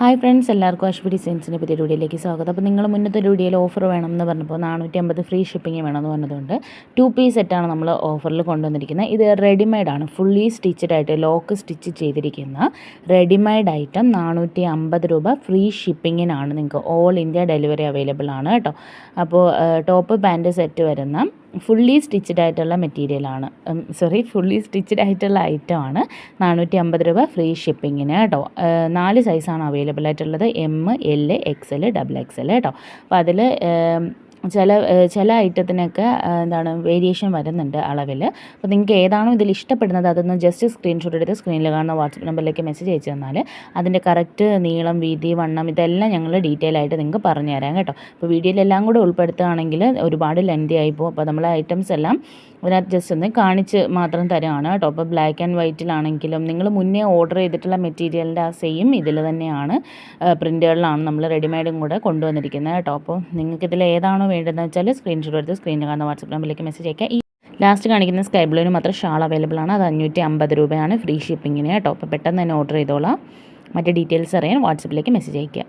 Hi friends എല്ലാവർക്കും അശ്വതി ഡിസൈൻസിന്റെ പുതിയ വീഡിയോയിലേക്ക് സ്വാഗതം. അപ്പോൾ നിങ്ങൾ മുന്നത്തെ ഒരു വീഡിയോയിൽ ഓഫർ വേണം എന്ന് പറഞ്ഞപ്പോൾ നാനൂറ്റി അമ്പത് ഫ്രീ ഷിപ്പിംഗ് വേണമെന്ന് പറഞ്ഞതുകൊണ്ട് ടു പീസ് സെറ്റാണ് നമ്മൾ ഓഫറിൽ കൊണ്ടുവന്നിരിക്കുന്നത്. ഇത് റെഡിമെയ്ഡ് ആണ്. ഫുള്ളി സ്റ്റിച്ചഡ് ആയിട്ട് ലോക്ക് സ്റ്റിച്ച് ചെയ്തിരിക്കുന്ന റെഡിമെയ്ഡ് ഐറ്റം നാനൂറ്റി അമ്പത് രൂപ ഫ്രീ ഷിപ്പിങ്ങിനാണ് നിങ്ങൾക്ക് ഓൾ ഇന്ത്യ ഡെലിവറി അവൈലബിൾ ആണ് കേട്ടോ. അപ്പോൾ ടോപ്പ് പാന്റ് സെറ്റ് വരുന്ന ഫുള്ളി സ്റ്റിച്ചഡ് ആയിട്ടുള്ള മെറ്റീരിയലാണ് സോറി ഫുള്ളി സ്റ്റിച്ചഡ് ആയിട്ടുള്ള ഐറ്റമാണ് നാനൂറ്റി അമ്പത് രൂപ ഫ്രീ ഷിപ്പിങ്ങിന് കേട്ടോ. നാല് സൈസാണ് അവൈലബിൾ ആയിട്ടുള്ളത്. M L X L double X L കേട്ടോ. അപ്പോൾ അതിൽ ചില ചില ഐറ്റത്തിനൊക്കെ എന്താണ് വേരിയേഷൻ വരുന്നുണ്ട് അളവിൽ അപ്പോൾ നിങ്ങൾക്ക് ഏതാണോ ഇതിൽ ഇഷ്ടപ്പെടുന്നത് അതൊന്ന് ജസ്റ്റ് സ്ക്രീൻഷോട്ട് എടുത്ത് സ്ക്രീനിൽ കാണുന്ന വാട്സപ്പ് നമ്പറിലേക്ക് മെസ്സേജ് അയച്ചു തന്നാൽ അതിന്റെ കറക്റ്റ് നീളം വീതി വണ്ണം ഇതെല്ലാം ഞങ്ങൾ ഡീറ്റെയിൽ ആയിട്ട് നിങ്ങൾക്ക് പറഞ്ഞു തരാം കേട്ടോ. അപ്പോൾ വീഡിയോയിലെല്ലാം കൂടെ ഉൾപ്പെടുത്തുകയാണെങ്കിൽ ഒരുപാട് ലെന്തി ആയി പോകും. അപ്പോൾ നമ്മൾ ഐറ്റംസ് എല്ലാം അതിനകത്ത് ജസ്റ്റ് ഒന്ന് കാണിച്ച് മാത്രം തരുകയാണ് കേട്ടോ. അപ്പോൾ ബ്ലാക്ക് ആൻഡ് വൈറ്റിലാണെങ്കിലും നിങ്ങൾ മുന്നേ ഓർഡർ ചെയ്തിട്ടുള്ള മെറ്റീരിയലിന്റെ ആ സെയിം ഇതിൽ തന്നെയാണ് പ്രിന്റുകളിലാണ് നമ്മൾ റെഡിമെയ്ഡും കൂടെ കൊണ്ടുവന്നിരിക്കുന്നത് കേട്ടോ. അപ്പോൾ നിങ്ങൾക്ക് ഇതിൽ ഏതാണോ വേണ്ടതെന്ന് വെച്ചാൽ സ്ക്രീൻഷോട്ട് എടുത്ത് സ്ക്രീനിൽ കാണുന്ന വാട്സപ്പ് നമ്പറിലേക്ക് മെസ്സേജ് അയക്കുക. ഈ ലാസ്റ്റ് കാണിക്കുന്ന സ്കൈ ബ്ലൂവിന് മാത്രം ഷാൾ അവൈലബിൾ ആണ്. അത് അഞ്ഞൂറ്റി അമ്പത് രൂപയാണ്. ഫ്രീ ഷിപ്പിങ്ങിന് കേട്ടോ. അപ്പോൾ പെട്ടെന്ന് തന്നെ ഓർഡർ ചെയ്തോളാം. മറ്റു ഡീറ്റെയിൽസ് അറിയാൻ വാട്സപ്പിലേക്ക് മെസ്സേജ് അയയ്ക്കുക